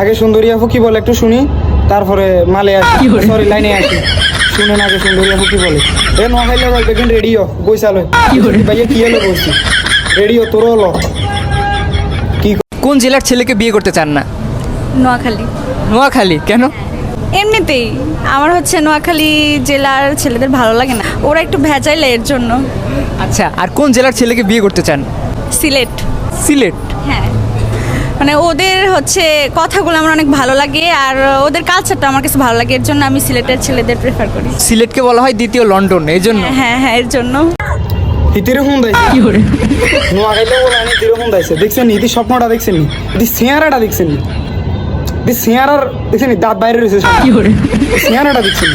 আগে সুন্দরী আপু কি বলে একটু শুনি? তারপরে মালে আসি সরি লাইনে আসি শুনেন আগে সুন্দরী আপু কি বলে। এ নোয়াখাইলে বল দেখেন রেডিও বৈশালয়। ভাইয়া কি হলো বলছি? রেডিও তোর হলো। কি কোন জেলার ছেলেকে বিয়ে করতে চান না? নোয়াখালী। নোয়াখালী কেন? এমনিতেই আমার হচ্ছে নোয়াখালী জেলার ছেলেদের ভালো লাগে না। ওরা একটু ভেজাইলে এর জন্য। আচ্ছা আর কোন জেলার ছেলেকে বিয়ে করতে চান? সিলেট। সিলেট। মানে ওদের হচ্ছে কথাগুলো আমার অনেক ভালো লাগে আর ওদের কালচারটা আমার কাছে ভালো লাগে। এর জন্য আমি সিলেটের ছেলেদের প্রেফার করি। সিলেটকে বলা হয় দ্বিতীয় লন্ডন এই জন্য। হ্যাঁ হ্যাঁ এর জন্য। ইতিরে হুন দাইছে নোয়াখাইলে বলে আমি ইতিরে হুন দাইছে দেখছেন? ইতি স্বপ্নটা দেখছেন নি? ইতি সিয়ারাটা দেখছেন নি? ইতি সিয়ারার দেখছেন নি? দাঁত বাইরে রয়েছে সব। সিয়ারাটা দেখছেন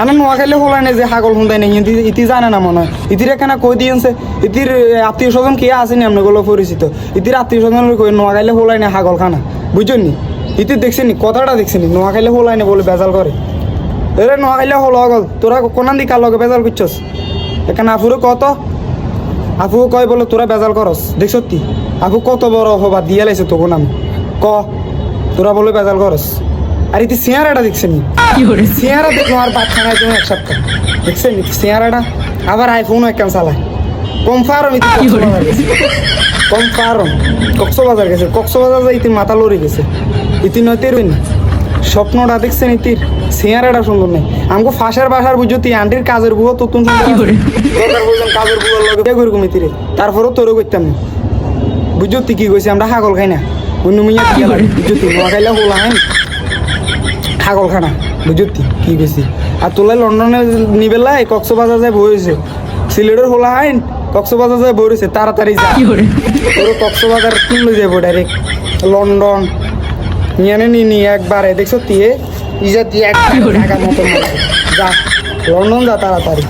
আনা নোয়াখাইলে হলাই না যে হাগল হুন্দাই নাই, ইতি ইতি জানে না মনে হয়। ইতির এখানে কই দিয়েছে? ইতির আত্মীয় স্বজন কে আসেনি আপনাগুলো পরিচিত? ইতির আত্মীয় স্বজন কই নোয়াখাইলে হলাই না হাগল খানা বুঝছেন নি? ইতি দেখছেন কথাটা দেখছেন নি? নোয়াখাইলে হলাই না বলে বেজাল করে। এরে নোয়াখাইলে হল হগল, তোরা কোনান দি কার লগে বেজাল করছস? এখানে আফুরে কত? আফু কয় বলে তোরা বেজাল করস। দেখ সত্যি, আফু কত বড় হবা দিয়ে লাইছে তোকে নাম। ক? তোরা বলে বেজাল করস। আর ইতি সিয়ারাটা দেখছেন? সিয়ারা দেখল আর বাচ্চা নাই তুমি এক সপ্তাহ। দেখছেন সিয়ারাটা আবার আইফোনও একখান চালায়। কম ফারম ইতি কক্সবাজার গেছে। কক্সবাজার গেছে। কক্সবাজার যাই ইতি মাথা লড়ে গেছে। ইতি নয় তেরোই না স্বপ্নটা দেখছেন ইতির সিয়ারাটা সুন্দর নেই। আমাকে ফাঁসার বাসার বুঝো তুই আন্টির কাজের বুয়ো তো তুমি কাজের বুয়োর লগে বিয়ে ইতিরে তারপরেও তোরও করতাম না। বুঝো তুই কি কইছি? আমরা হাগল খাই না। অন্য মিয়া কি বুঝো তুই খাইলে হোলা হয় হাগল বুঝতি কি কইছি আর তোলাই লন্ডনে নিবেলাই কক্সবাজার যায় বইছে সিলেটের হোলা হাইন কক্সবাজার যায় বইছে তাড়াতাড়ি যা। ওর কক্সবাজার কিনলো যাব ডাইরেক্ট লন্ডন। নিয়ে নি নি একবারে দেখছ তিয়ে ইজা দিয়ে একবারে টাকা মতো যা লন্ডন যা তাড়াতাড়ি।